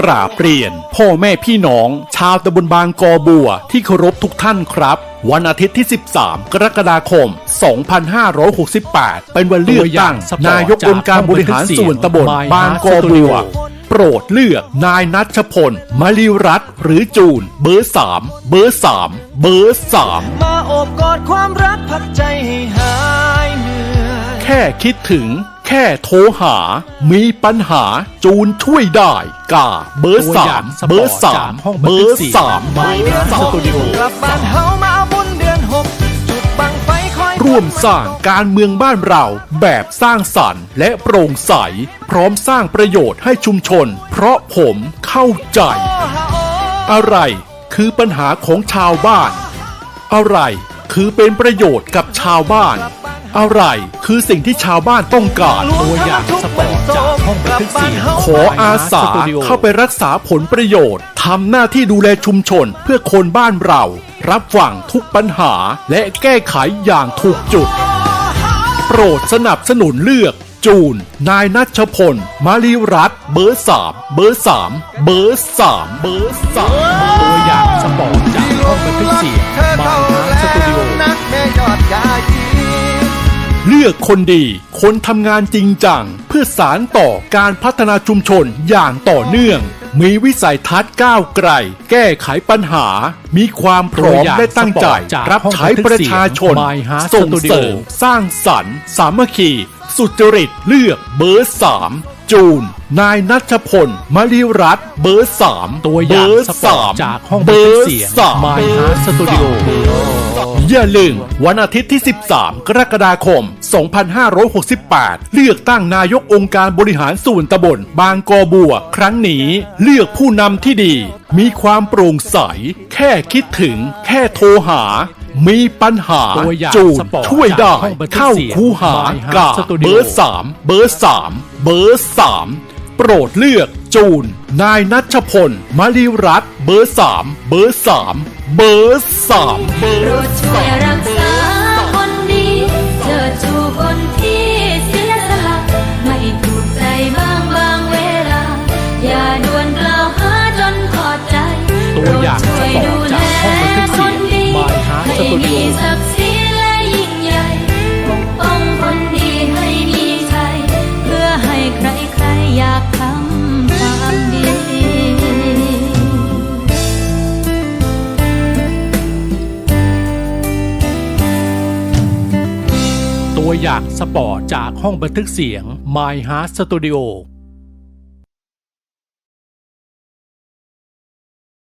กราบเรียน พ่อแม่พี่น้อง ชาวตำบลบางกอบัว ที่เคารพทุกท่านครับ วันอาทิตย์ที่ 13 กรกฎาคม 2568 เป็นวันเลือกตั้ง นายกองค์การบริหารส่วนตำบลบางกอบัว โปรดเลือกนายนัชพลมาริรัตน์หรือจูน เบอร์ 3 เบอร์ 3 เบอร์ 3 มาโอบกอดความรักพักใจให้หายเหนื่อยแค่คิดถึง แค่โทรหา มีปัญหาจูนช่วยได้กาเบอร์ตัวสาอย่างมสปอร์ตเบอร์สาจากมห้องบัเบนอทึกร์เสียงสามไม้เบอร์สสามตูดิโอกลับบ้านเฮามาเอาบุญเดือนหกจุดบังไฟคอยร่วมสร้างการเมืองบ้านเราแบบสร้างสรรค์และโปร่งใส พร้อมสร้างประโยชน์ให้ชุมชน เพราะผมเข้าใจโอ้ฮะโอ้อะไรคือปัญหาของชาวบ้าน อะไรคือเป็นประโยชน์กับชาวบ้าน อะไรคือสิ่งที่ชาวบ้านต้องการตัวอย่างสปอร์ตจากห้องบันทึกเสียงขออาสาเข้าไปรักษาผลประโยชน์ทำหน้าที่ดูแลชุมชนเพื่อคนบ้านเรา รับฟังทุกปัญหาและแก้ไขอย่างถูกจุด โปรดสนับสนุนเลือก จูน นายนัชพล มาริรัตเบอร์สามเบอร์สามเบอร์สามเบอร์สามตัวอย่างสปอร์ตจากห้องบันทึกเสียงเธอไม้เข้า ลือกคนดี คนทำงานจริงจัง เพื่อสารต่อการพัฒนาชุมชนอย่างต่อเนื่อง มีวิสัยทัศน์ก้าวไกล แก้ไขปัญหา มีความพร้อมและตั้งใจ รับใช้ประชาชน ส่งเสริม สร้างสรรค์ สามัคคี สุจริตเลือกเบอร์สามจูน นายนัชพลมาริรัตน์เบอร์สามตัวอย่างเบร์สปอร์ตจากห้องเบบันอทึกร์เสียงสามไม้ฮาร์ดสตูดิโออย่าลืมวันอาทิตย์ที่ 13 กรกฎาคม 2568 เลือกตั้งนายกองค์การบริหารส่วนตำบลบางกอบัว ครั้งนี้เลือกผู้นำที่ดี มีความโปร่งใส แค่คิดถึง แค่โทรหามีปัญหาตัวอย่างจูนสปอร์ตช่วยได้จากห้องบันทึกเข้าเสียงคูหา My Heart กา Studio เบอร์สามเบอร์สามเบอร์สามโปรดเลือก จูน นายนัชพลมาริรัตน์เบอร์สามเบอร์สามเบอร์สามเบอโปรร์ดช่วยรักษาคนดีเชิดชูคนที่เสียสละไม่ถูกใจบ้างบางเวลา อย่าด่วนกล่าวหาจนพอใจตัวอย่างสปอร์ตจากห้องบันทึกเสียง My Heart ให้ Studio มีศักดิ์ศรี ตัวอย่างสปอร์ตจากห้องบันทึกเสียง My Heart Studio